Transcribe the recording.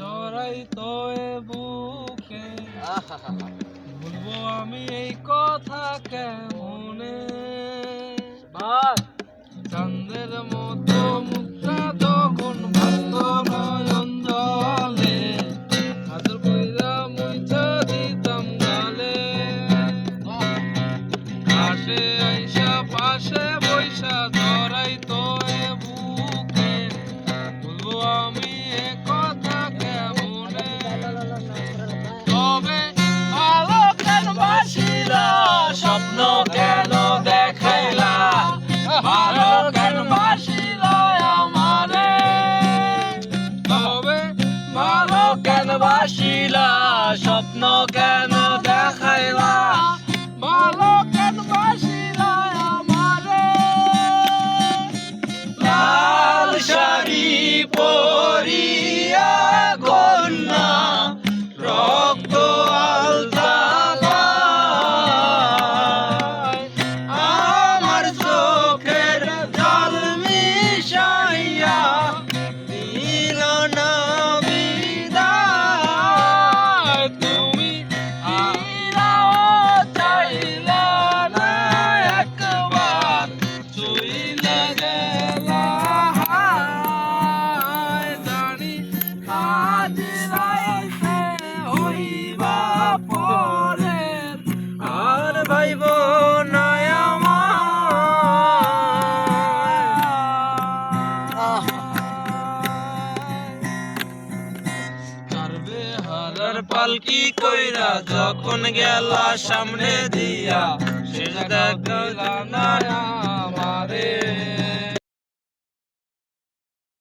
ধরাই তোয়ে বুকে। বলব আমি এই কথা কেমনে? চাঁদের মতো মুখটা যখন ভাস্ত নয়ন জলে। আদর কইরা মুইছা দিতাম গালে। পাশে আইসা পাশে বৈশা ধরাই তোয়ে বাসিলা স্বপ্ন কেন হারার পালকি কইরা যখন গেলা সামনে দিয়া সেজদা দেখা না।